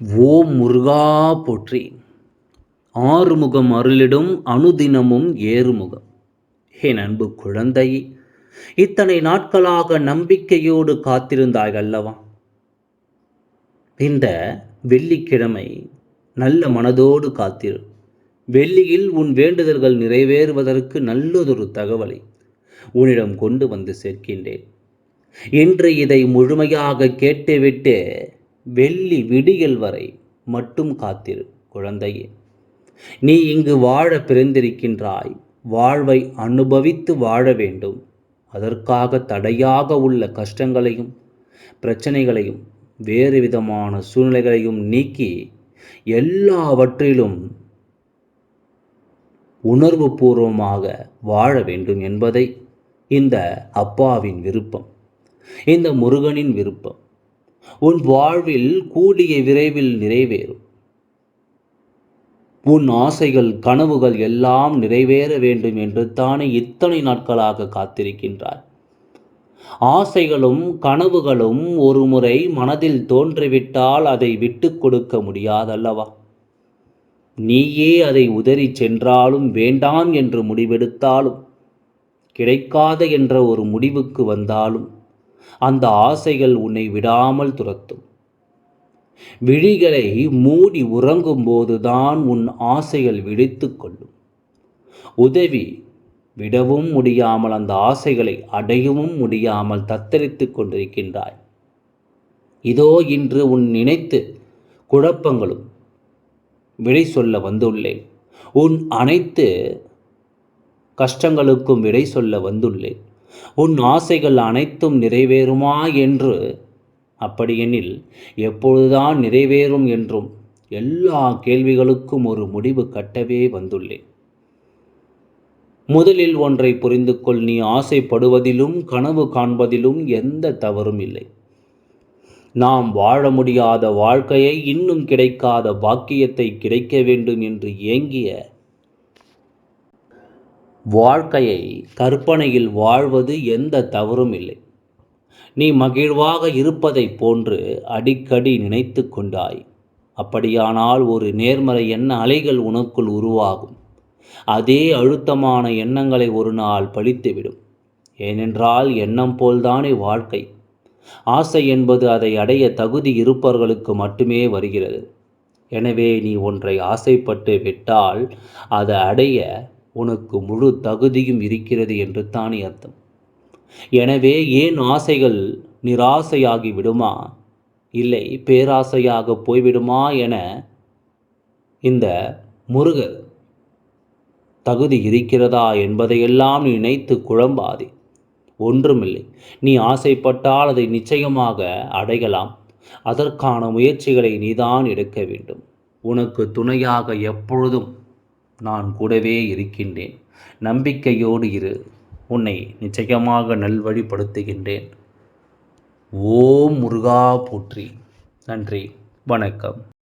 ஓம் முருகா போற்றி. ஆறுமுகம் அருளிடும் அனுதினமும் ஏறுமுகம். என் அன்பு குழந்தை இத்தனை நாட்களாக நம்பிக்கையோடு காத்திருந்தாய் அல்லவா? இந்த வெள்ளிக்கிழமை நல்ல மனதோடு காத்திரு. வெள்ளியில் உன் வேண்டுதல்கள் நிறைவேறுவதற்கு நல்லதொரு தகவலை உன்னிடம் கொண்டு வந்து சேர்க்கின்றேன். இன்று இதை முழுமையாக கேட்டுவிட்டு வெள்ளி விடியல் வரை மட்டும் காத்திரு குழந்தையே. நீ இங்கு வாழ பிறந்திருக்கின்றாய். வாழ்வை அனுபவித்து வாழ வேண்டும். அதற்காக தடையாக உள்ள கஷ்டங்களையும் பிரச்சனைகளையும் வேறு விதமான சூழ்நிலைகளையும் நீக்கி எல்லாவற்றிலும் உணர்வு பூர்வமாக வாழ வேண்டும் என்பதை இந்த அப்பாவின் விருப்பம் இந்த முருகனின் விருப்பம். உன் வாழ்வில் கூடிய விரைவில் நிறைவேறும். உன் ஆசைகள் கனவுகள் எல்லாம் நிறைவேற வேண்டும் என்று தானே இத்தனை நாட்களாக காத்திருக்கின்றார் ஆசைகளும் கனவுகளும் ஒரு முறை மனதில் தோன்றிவிட்டால் அதை விட்டு கொடுக்க முடியாதல்லவா? நீயே அதை உதறி சென்றாலும் வேண்டாம் என்று முடிவெடுத்தாலும் கிடைக்காத என்ற ஒரு முடிவுக்கு வந்தாலும் அந்த ஆசைகள் உன்னை விடாமல் துரத்தும். விழிகளை மூடி உறங்கும்போதுதான் உன் ஆசைகள் விழித்து கொள்ளும். உதவி விடவும் முடியாமல் அந்த ஆசைகளை அடையவும் முடியாமல் தத்தரித்துக் கொண்டிருக்கின்றாய். இதோ இன்று உன் நினைத்து குழப்பங்களும் விடை சொல்ல வந்துள்ளேன். உன் அனைத்து கஷ்டங்களுக்கும் விடை சொல்ல வந்துள்ளேன். உன் ஆசைகள் அனைத்தும் நிறைவேறுமா என்று? அப்படியெனில் எப்பொழுதுதான் நிறைவேறும் என்றும் எல்லா கேள்விகளுக்கும் ஒரு முடிவு கட்டவே வந்துள்ளேன். முதலில் ஒன்றை புரிந்து கொள். நீ ஆசைப்படுவதிலும் கனவு காண்பதிலும் எந்த தவறும் இல்லை. நாம் வாழ முடியாத வாழ்க்கையை இன்னும் கிடைக்காத பாக்கியத்தை கிடைக்க வேண்டும் என்று ஏங்கிய வாழ்க்கையை கற்பனையில் வாழ்வது எந்த தவறும் இல்லை. நீ மகிழ்வாக இருப்பதைப் போன்று அடிக்கடி நினைத்து கொண்டாய். அப்படியானால் ஒரு நேர்மறை எண்ண அலைகள் உனக்குள் உருவாகும். அதே அழுத்தமான எண்ணங்களை ஒரு நாள் பழித்துவிடும். ஏனென்றால் எண்ணம் போல்தானே வாழ்க்கை. ஆசை என்பது அதை அடைய தகுதி இருப்பவர்களுக்கு மட்டுமே வருகிறது. எனவே நீ ஒன்றை ஆசைப்பட்டு விட்டால் அதை அடைய உனக்கு முழு தகுதியும் இருக்கிறது என்று தானே அர்த்தம். எனவே ஏன் ஆசைகள் நிராசையாகி விடுமா? இல்லை பேராசையாக போய்விடுமா என இந்த முருகர் தகுதி இருக்கிறதா என்பதையெல்லாம் நினைத்து குழம்பாதே. ஒன்றுமில்லை நீ ஆசைப்பட்டால் அதை நிச்சயமாக அடையலாம். அதற்கான முயற்சிகளை நீதான் எடுக்க வேண்டும். உனக்கு துணையாக எப்பொழுதும் நான் கூடவே இருக்கின்றேன். நம்பிக்கையோடு இரு. உன்னை நிச்சயமாக நல்வழிப்படுத்துகின்றேன். ஓம் முருகா போற்றி. நன்றி. வணக்கம்.